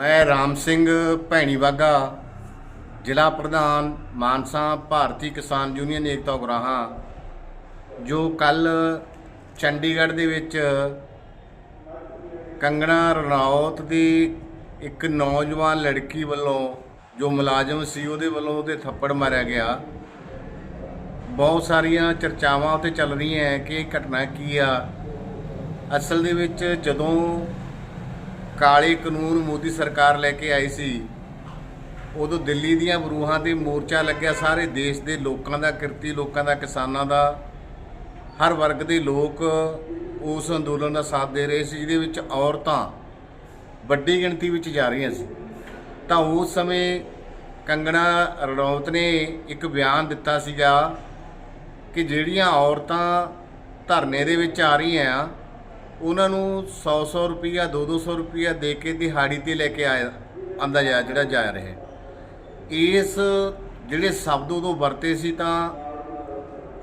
ਮੈਂ ਰਾਮ ਸਿੰਘ ਭੈਣੀ ਵਾਗਾ, ਜ਼ਿਲ੍ਹਾ ਪ੍ਰਧਾਨ ਮਾਨਸਾ ਭਾਰਤੀ ਕਿਸਾਨ ਯੂਨੀਅਨ ਏਕਤਾ ਉਗਰਾਹਾਂ ਜੋ ਕੱਲ ਚੰਡੀਗੜ੍ਹ ਦੇ ਵਿੱਚ ਕੰਗਣਾ ਰਣੌਤ ਦੀ ਇੱਕ ਨੌਜਵਾਨ ਲੜਕੀ ਵੱਲੋਂ, ਜੋ ਮੁਲਾਜ਼ਮ ਸੀ ਉਹਦੇ ਵੱਲੋਂ ਉਹਦੇ ਥੱਪੜ ਮਾਰਿਆ ਗਿਆ। ਬਹੁਤ ਸਾਰੀਆਂ ਚਰਚਾਵਾਂ ਉੱਤੇ ਚੱਲ ਰਹੀਆਂ ਹੈ ਕਿ ਇਹ ਘਟਨਾ ਕੀ ਆ। ਅਸਲ ਦੇ ਵਿੱਚ ਜਦੋਂ ਕਾਲੇ ਕਾਨੂੰਨ ਮੋਦੀ ਸਰਕਾਰ ਲੈ ਕੇ ਆਈ ਸੀ। ਉਦੋਂ ਦਿੱਲੀ ਦੀਆਂ ਬਰੂਹਾਂ ਤੇ ਮੋਰਚਾ ਲੱਗਿਆ। ਸਾਰੇ ਦੇਸ਼ ਦੇ ਲੋਕਾਂ ਦਾ, ਕਿਰਤੀ ਲੋਕਾਂ ਦਾ, ਕਿਸਾਨਾਂ ਦਾ, ਹਰ ਵਰਗ ਦੇ ਲੋਕ ਉਸ ਅੰਦੋਲਨ ਦਾ ਸਾਥ ਦੇ ਰਹੇ ਸੀ, ਜਿਹਦੇ ਵਿੱਚ ਔਰਤਾਂ ਵੱਡੀ ਗਿਣਤੀ ਵਿੱਚ ਜਾ ਰਹੀਆਂ ਸੀ। ਤਾਂ ਉਸ ਸਮੇਂ ਕੰਗਣਾ ਰਣੌਤ ਨੇ ਇੱਕ ਬਿਆਨ ਦਿੱਤਾ ਸੀਗਾ ਕਿ ਜਿਹੜੀਆਂ ਔਰਤਾਂ ਧਰਨੇ ਦੇ ਵਿੱਚ ਆ ਰਹੀਆਂ ਆ ਉਹਨਾਂ ਨੂੰ 100-100 ਰੁਪਈਆ 2-200 ਰੁਪਈਆ ਦੇ ਕੇ ਦਿਹਾੜੀ ਤੇ ਲੈ ਕੇ ਆਇਆ ਆਂਦਾ ਜਾ ਜਿਹੜਾ ਜਾ ਰਿਹਾ। ਇਸ ਜਿਹੜੇ ਸ਼ਬਦ ਉਦੋਂ ਵਰਤੇ ਸੀ ਤਾਂ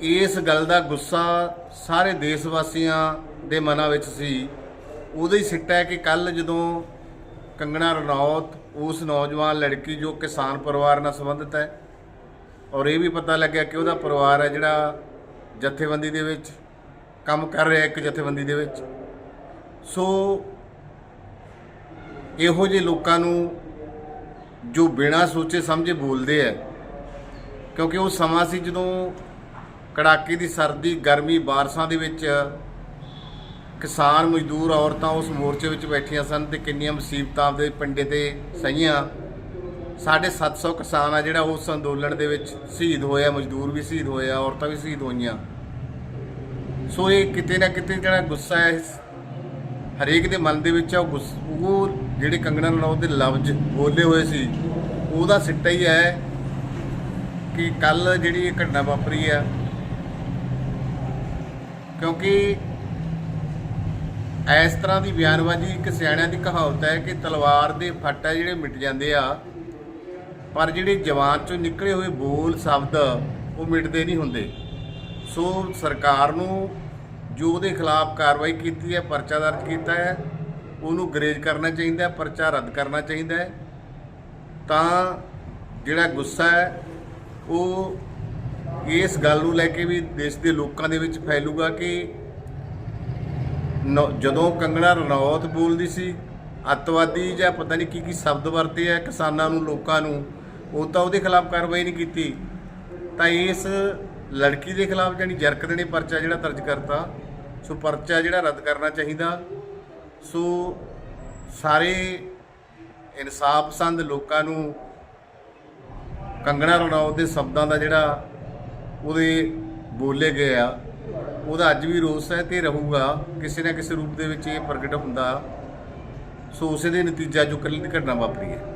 ਇਸ ਗੱਲ ਦਾ ਗੁੱਸਾ ਸਾਰੇ ਦੇਸ਼ ਵਾਸੀਆਂ ਦੇ ਮਨਾਂ ਵਿੱਚ ਸੀ। ਉਹਦਾ ਹੀ ਸਿੱਟਾ ਹੈ ਕਿ ਕੱਲ ਜਦੋਂ ਕੰਗਣਾ ਰਣੌਤ, ਉਸ ਨੌਜਵਾਨ ਲੜਕੀ ਜੋ ਕਿਸਾਨ ਪਰਿਵਾਰ ਨਾਲ ਸੰਬੰਧਿਤ ਹੈ, ਔਰ ਇਹ ਵੀ ਪਤਾ ਲੱਗਿਆ ਕਿ ਉਹਦਾ ਪਰਿਵਾਰ ਹੈ ਜਿਹੜਾ ਜਥੇਬੰਦੀ ਦੇ ਵਿੱਚ ਕੰਮ ਕਰ ਰਿਹਾ, ਇੱਕ ਜਥੇਬੰਦੀ ਦੇ ਵਿੱਚ। ਸੋ ਇਹੋ ਜਿਹੇ ਲੋਕਾਂ ਨੂੰ ਜੋ ਬਿਨਾਂ ਸੋਚੇ ਸਮਝੇ ਬੋਲਦੇ ਆ, ਕਿਉਂਕਿ ਉਹ ਸਮਾਂ ਸੀ ਜਦੋਂ ਕੜਾਕੇ ਦੀ ਸਰਦੀ, ਗਰਮੀ ਬਾਰਸਾਂ ਦੇ ਵਿੱਚ ਕਿਸਾਨ, ਮਜ਼ਦੂਰ ਔਰਤਾਂ ਉਸ ਮੋਰਚੇ ਵਿੱਚ ਬੈਠੀਆਂ ਸਨ ਤੇ ਕਿੰਨੀਆਂ ਮੁਸੀਬਤਾਂ ਦੇ ਪਿੰਡੇ ਤੇ ਸਹੀਆਂ। ਸਾਢੇ 700 ਕਿਸਾਨ ਆ ਜਿਹੜਾ ਉਸ ਅੰਦੋਲਨ ਦੇ ਵਿੱਚ ਸ਼ਹੀਦ ਹੋਇਆ, ਮਜ਼ਦੂਰ ਵੀ ਸ਼ਹੀਦ ਹੋਇਆ, ਔਰਤਾਂ ਵੀ ਸ਼ਹੀਦ ਹੋਈਆਂ। ਸੋ ਇਹ ਕਿਤੇ ਨਾ ਕਿਤੇ ਜਿਹੜਾ ਗੁੱਸਾ ਹੈ ਇਸ ਹਰੇਕ ਦੇ ਮਨ ਦੇ ਵਿੱਚ ਆ, ਉਹ ਗੁੱਸ ਉਹ ਜਿਹੜੇ ਕੰਗਣਾ ਰਣੌਤ ਦੇ ਲਫ਼ਜ਼ ਬੋਲੇ ਹੋਏ ਸੀ, ਉਹਦਾ ਸਿੱਟਾ ਹੀ ਹੈ ਕਿ ਕੱਲ ਜਿਹੜੀ ਇਹ ਘਟਨਾ ਵਾਪਰੀ ਆ। ਕਿਉਂਕਿ ਇਸ ਤਰ੍ਹਾਂ ਦੀ ਬਿਆਨਬਾਜ਼ੀ ਇੱਕ ਸਿਆਣਿਆਂ ਦੀ ਕਹਾਵਤ ਹੈ ਕਿ ਤਲਵਾਰ ਦੇ ਫੱਟ ਹੈ ਜਿਹੜੇ ਮਿਟ ਜਾਂਦੇ ਆ, ਪਰ ਜਿਹੜੇ ਜਵਾਨ ਚੋਂ ਨਿਕਲੇ ਹੋਏ ਬੋਲ ਸ਼ਬਦ ਉਹ ਮਿਟਦੇ ਨਹੀਂ ਹੁੰਦੇ। ਸੋ ਸਰਕਾਰ ਨੂੰ ਜੋ ਉਹਦੇ ਖਿਲਾਫ ਕਾਰਵਾਈ ਕੀਤੀ ਹੈ, ਪਰਚਾ ਦਰਜ ਕੀਤਾ ਹੈ, ਉਹਨੂੰ ਗਰੇਜ ਕਰਨਾ ਚਾਹੀਦਾ ਹੈ, ਪਰਚਾ ਰੱਦ ਕਰਨਾ ਚਾਹੀਦਾ ਹੈ। ਤਾਂ ਜਿਹੜਾ ਗੁੱਸਾ ਹੈ, ਉਹ ਇਸ ਗੱਲ ਨੂੰ ਲੈ ਕੇ ਵੀ ਦੇਸ਼ ਦੇ ਲੋਕਾਂ ਦੇ ਵਿੱਚ ਫੈਲੂਗਾ ਕਿ ਨੌ- ਜਦੋਂ ਕੰਗਣਾ ਰਣੌਤ ਬੋਲਦੀ ਸੀ, ਅੱਤਵਾਦੀ ਜਾਂ ਪਤਾ ਨਹੀਂ ਕੀ ਕੀ ਸ਼ਬਦ ਵਰਤੇ ਆ ਕਿਸਾਨਾਂ ਨੂੰ, ਲੋਕਾਂ ਨੂੰ, ਉਹ ਤਾਂ ਉਹਦੇ ਖਿਲਾਫ ਕਾਰਵਾਈ ਨਹੀਂ ਕੀਤੀ। ਤਾਂ ਇਸ ਲੜਕੀ ਦੇ ਖਿਲਾਫ ਜਾਨੀ ਜਰਕਤ ਨੇ ਪਰਚਾ ਜਿਹੜਾ ਦਰਜ ਕਰਤਾ ਸੋ ਪਰਚਾ ਜਿਹੜਾ ਰੱਦ ਕਰਨਾ ਚਾਹੀਦਾ। ਸੋ ਸਾਰੇ ਇਨਸਾਫ ਪਸੰਦ ਲੋਕਾਂ ਨੂੰ ਕੰਗਣਾ ਰਣੌਤ ਦੇ ਸ਼ਬਦਾਂ ਦਾ ਜਿਹੜਾ ਉਹਦੇ ਬੋਲੇ ਗਏ ਆ, ਉਹਦਾ ਅੱਜ ਵੀ ਰੋਸ ਹੈ ਤੇ ਰਹੂਗਾ, ਕਿਸੇ ਨਾ ਕਿਸੇ ਰੂਪ ਦੇ ਵਿੱਚ ਇਹ ਪ੍ਰਗਟ ਹੁੰਦਾ। ਸੋ ਉਸੇ ਦੇ ਨਤੀਜਾ ਜੋ ਕੱਲ੍ਹ ਦੀ ਘਟਨਾ ਵਾਪਰੀ ਹੈ।